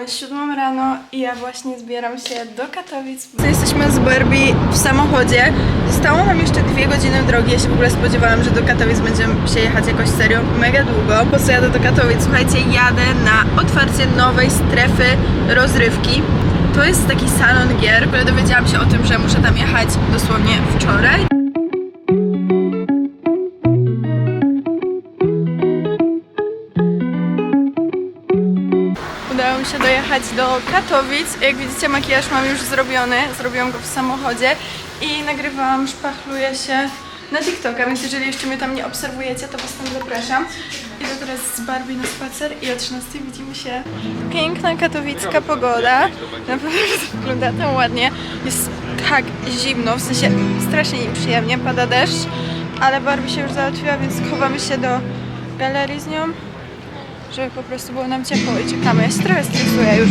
Jest siódmą rano i ja właśnie zbieram się do Katowic. Jesteśmy z Barbie w samochodzie. Zostało nam jeszcze dwie godziny drogi. Ja się w ogóle spodziewałam, że do Katowic będziemy się jechać jakoś serio mega długo. Po co jadę do Katowic? Słuchajcie, jadę na otwarcie nowej strefy rozrywki. To jest taki salon gier, w dowiedziałam się o tym, że muszę tam jechać dosłownie wczoraj. Się dojechać do Katowic. Jak widzicie, makijaż mam już zrobiony. Zrobiłam go w samochodzie i nagrywałam, szpachluję się na TikToka, więc jeżeli jeszcze mnie tam nie obserwujecie, to was tam zapraszam. Idę teraz z Barbie na spacer i o 13 widzimy się. Piękna katowicka pogoda. Naprawdę wygląda tam ładnie. Jest tak zimno, w sensie strasznie nieprzyjemnie, pada deszcz, ale Barbie się już załatwiła, więc chowamy się do galerii z nią żeby po prostu było nam ciepło i czekamy. Ja się trochę stresuję już.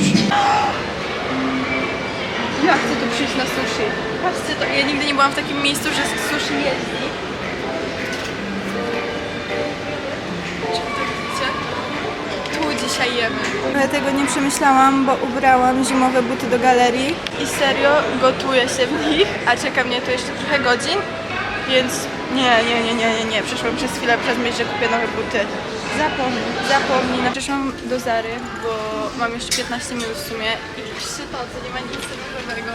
Ja chcę tu przyjść na sushi. Patrzcie, to ja nigdy nie byłam w takim miejscu, że sushi jeździ. To? Tu dzisiaj jemy. Trochę tego nie przemyślałam, bo ubrałam zimowe buty do galerii i serio gotuję się w nich, a czeka mnie tu jeszcze trochę godzin, więc nie, nie, nie, nie, nie, nie. Przyszłam przez chwilę przez myśl, że kupię nowe buty. Zapomnij, zapomnij. No, Przyszłam do Zary, bo mam jeszcze 15 minut w sumie i patrzcie to, co nie ma nic różowego.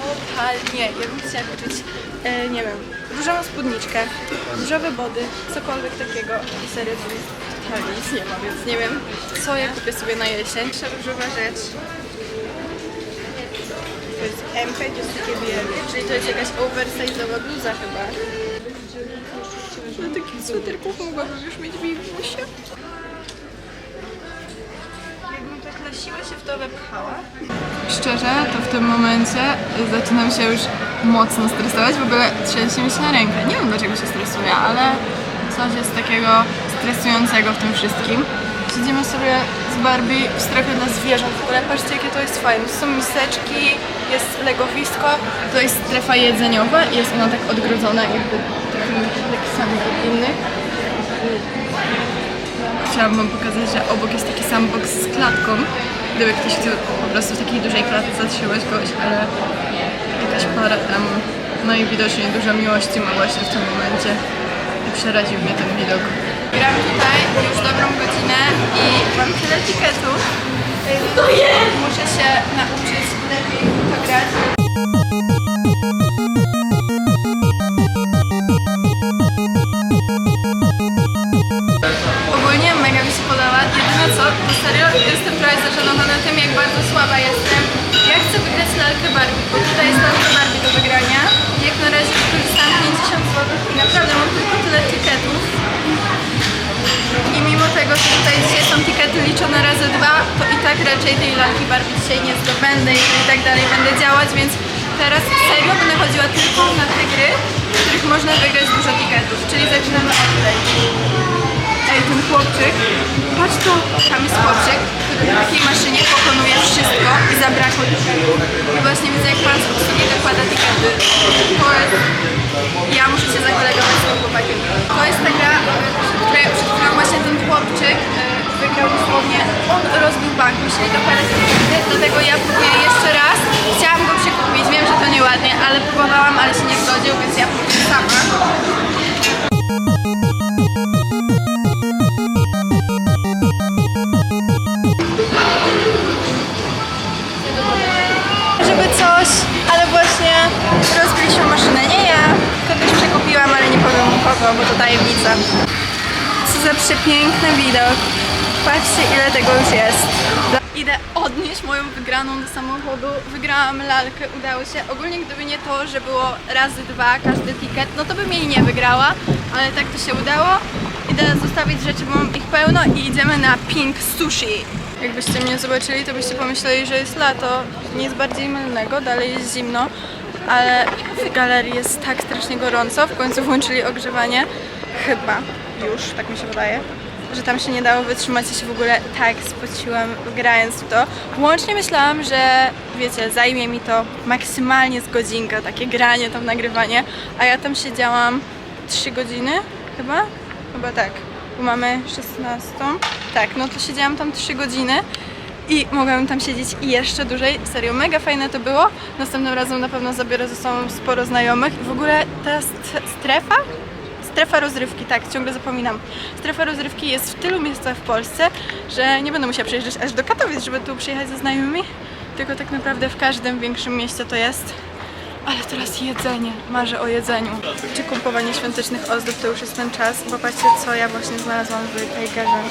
Totalnie. Ja bym chciała kupić, e, nie wiem, różową spódniczkę, różowe body, cokolwiek takiego. I serio, to totalnie nic nie ma, więc nie wiem, co ja kupię sobie na jesień. Pierwsza różowa rzecz. To jest MP, czyli to jest jakaś oversize'owa bluza chyba. Na takich sweterków mogłabym już mieć bibusie. Jakbym tak na siłę się w to wepchała. Szczerze, to w tym momencie zaczynam się już mocno stresować. W ogóle trzęsie mi się na rękę. Nie wiem dlaczego się stresuję, ale coś jest takiego stresującego w tym wszystkim. Siedzimy sobie z Barbie w strefie dla zwierząt. Ogóle patrzcie jakie to jest fajne. Są miseczki, jest legowisko, to jest strefa jedzeniowa i jest ona tak odgrodzona jakby takimi leksami od innych. Chciałam wam pokazać, że obok jest taki sam box z klatką. Gdyby ktoś chciał po prostu w takiej dużej klatce zatrzymać kogoś, ale jakaś para tam, no i widocznie dużo miłości ma właśnie w tym momencie. I przeraził mnie ten widok. Tyle tiketów. To jest! Muszę się nauczyć lepiej to grać. Ogólnie mega mi się podoba. Jedyne co, to serio jestem trochę zażenowana tym, jak bardzo słaba jestem. Ja chcę wygrać lalkę Barbie, tutaj jest lalka Barbie do wygrania. Jak na razie wykorzystałam 50 zł i naprawdę mam tylko tyle tiketów. I mimo tego, że tutaj dzisiaj są tikety liczone razy dwa, to i tak raczej tej lalki Barbie dzisiaj nie zdobędę i tak dalej będę działać, więc teraz serio będę chodziła tylko na te gry, w których można wygrać dużo tiketów, czyli zaczynamy od tej. Ej, ten chłopczyk, patrz to, tam jest chłopczyk, który na takiej maszynie pokonuje wszystko i zabrakło. I właśnie widzę, jak pan z obsługi dokłada rozbił bank, musieli dokładać tikety, dlatego ja próbuję jeszcze raz. Chciałam go przekupić, wiem, że to nieładnie, ale próbowałam, ale się nie zgodził, więc ja próbuję sama. żeby coś, ale właśnie rozbiliśmy maszynę. Nie ja, kogoś przekupiłam, ale nie powiem kogo, bo to tajemnica. Co za przepiękny widok. Patrzcie ile tego już jest. Idę odnieść moją wygraną do samochodu. Wygrałam lalkę, udało się. Ogólnie gdyby nie to, że było razy dwa każdy ticket, no to bym jej nie wygrała, ale tak to się udało. Idę zostawić rzeczy, bo mam ich pełno i idziemy na Pink Sushi. Jakbyście mnie zobaczyli, to byście pomyśleli, że jest lato. Nic bardziej mylnego, dalej jest zimno, ale w galerii jest tak strasznie gorąco. W końcu włączyli ogrzewanie. Chyba już, tak mi się wydaje. Że tam się nie dało wytrzymać, ja się w ogóle tak spociłam grając w to. Łącznie myślałam, że wiecie, zajmie mi to maksymalnie z godzinkę, takie granie, tam nagrywanie, a ja tam siedziałam 3 godziny chyba? Chyba tak, bo mamy 16. Tak, no to siedziałam tam 3 godziny i mogłam tam siedzieć i jeszcze dłużej. Serio, mega fajne to było. Następnym razem na pewno zabiorę ze sobą sporo znajomych. W ogóle ta st- strefa Strefa rozrywki, tak, ciągle zapominam. Strefa rozrywki jest w tylu miejscach w Polsce, że nie będę musiała przyjeżdżać aż do Katowic, żeby tu przyjechać ze znajomymi, tylko tak naprawdę w każdym większym mieście to jest. Ale teraz jedzenie, marzę o jedzeniu. Czy kupowanie świątecznych ozdób to już jest ten czas, bo patrzcie co ja właśnie znalazłam w Tigerze.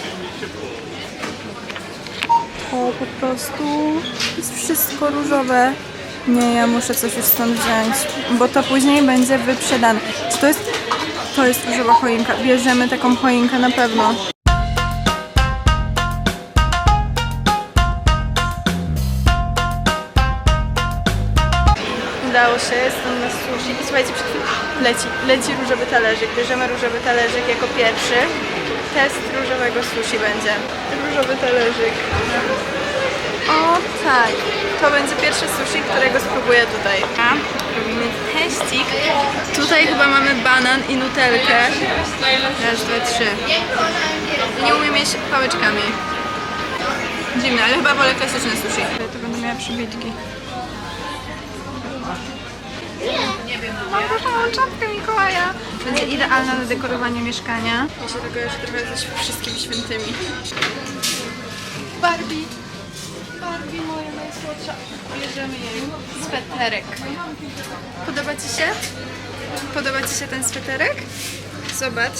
To po prostu jest wszystko różowe. Nie, ja muszę coś już stąd wziąć, bo to później będzie wyprzedane. Czy to jest... To jest różowa choinka. Bierzemy taką choinkę na pewno. Udało się, jestem na sushi. I słuchajcie, przed chwilą leci, leci różowy talerzyk. Bierzemy różowy talerzyk jako pierwszy. Test różowego sushi będzie. Różowy talerzyk. O tak, to będzie pierwszy sushi, którego spróbuję tutaj. Robimy teścik. Tutaj chyba mamy banan i nutelkę. Raz, dwa, trzy. Nie umiem jeść pałeczkami. Dziwne, ale chyba wolę klasyczne sushi. To będę miała przybitki. Mam kochaną czapkę Mikołaja. Będzie idealna na dekorowanie mieszkania. Ja się tego już trochę ze wszystkimi świętymi. Barbie. Bierzemy jej sweterek. Podoba Ci się? Podoba Ci się ten sweterek? Zobacz.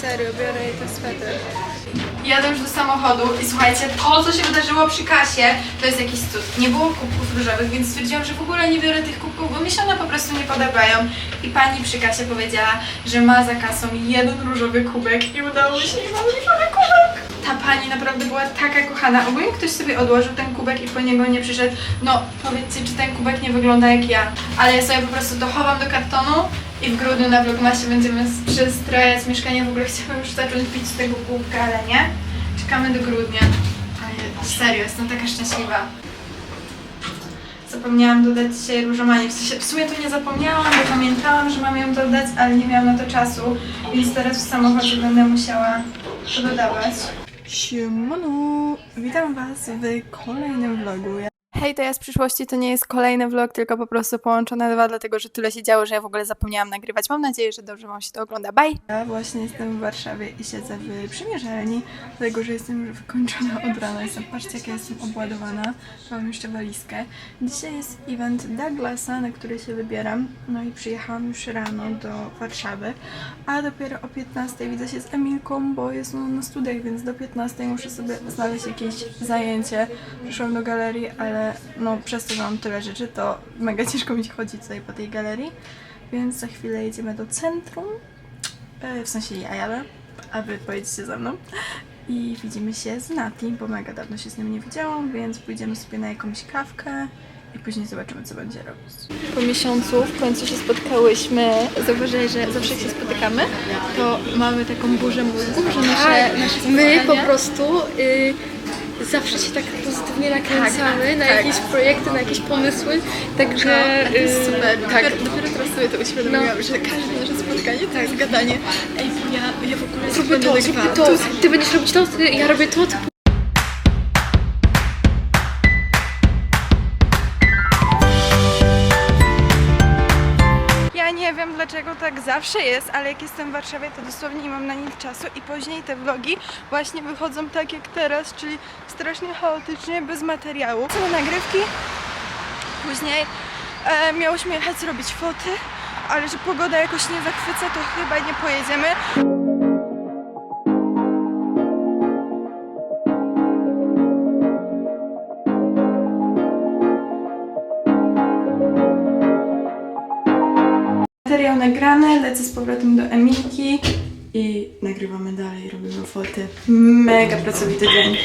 Serio, biorę jej ten sweter. Jadę już do samochodu i słuchajcie, to co się wydarzyło przy kasie, to jest jakiś cud. Nie było kubków różowych, więc stwierdziłam, że w ogóle nie biorę tych kubków, bo mi się one po prostu nie podobają. I pani przy kasie powiedziała, że ma za kasą jeden różowy kubek i udało się i mam różowy kubek. Ta pani naprawdę była taka kochana. Ogólnie ktoś sobie odłożył ten kubek i po niego nie przyszedł. No, powiedzcie, czy ten kubek nie wygląda jak ja. Ale ja sobie po prostu to chowam do kartonu i w grudniu na Vlogmasie będziemy przestrajać mieszkanie. W ogóle chciałam już zacząć pić tego kubka, ale nie. Czekamy do grudnia. Ale serio, jestem taka szczęśliwa. Zapomniałam dodać dzisiaj różomanie. W, sensie, w sumie to nie zapomniałam, bo pamiętałam, że mam ją dodać, ale nie miałam na to czasu, więc teraz w samochodzie będę musiała to dodawać. Siemano! Witam Was w kolejnym vlogu. Hej, to ja z przyszłości, to nie jest kolejny vlog, tylko po prostu połączone dwa, dlatego że tyle się działo, że ja w ogóle zapomniałam nagrywać. Mam nadzieję, że dobrze Wam się to ogląda. Bye! Ja właśnie jestem w Warszawie i siedzę w przymierzalni, dlatego że jestem już wykończona od rana. Jestem, patrzcie jak ja jestem obładowana. Mam jeszcze walizkę. Dzisiaj jest event Douglasa, na który się wybieram. No i przyjechałam już rano do Warszawy, a dopiero o 15 widzę się z Emilką, bo jest ona na studiach, więc do 15 muszę sobie znaleźć jakieś zajęcie. Przyszłam do galerii, ale no przez to, że mam tyle rzeczy, to mega ciężko mi chodzić tutaj po tej galerii, więc za chwilę jedziemy do centrum. E, W sensie ja jadę, a wy pojedziecie ze mną. I widzimy się z Nati, bo mega dawno się z nim nie widziałam, więc pójdziemy sobie na jakąś kawkę i później zobaczymy, co będzie robić. Po miesiącu w końcu się spotkałyśmy. Zauważyli, że zawsze jak się spotykamy, to mamy taką burzę mózgu, że nasze, nasze My po prostu y, zawsze się tak pozytywnie nakręcamy na tak. jakieś projekty, na jakieś pomysły, także To jest y, super. Tak. Dopiero, dopiero teraz sobie to uświadomiłam, że każde nasze spotkanie to jest gadanie. Ej, ja, ja w ogóle zróbmy to, zróbmy to, ty będziesz robić to, ja robię to, ty dlaczego tak zawsze jest, ale jak jestem w Warszawie, to dosłownie nie mam na nic czasu i później te vlogi właśnie wychodzą tak jak teraz, czyli strasznie chaotycznie, bez materiału. Są nagrywki, później e, miałyśmy jechać zrobić foty, ale że pogoda jakoś nie zachwyca, to chyba nie pojedziemy. Materiał nagrany, lecę z powrotem do Emilki i nagrywamy dalej, robimy foty. Mega pracowity dzień.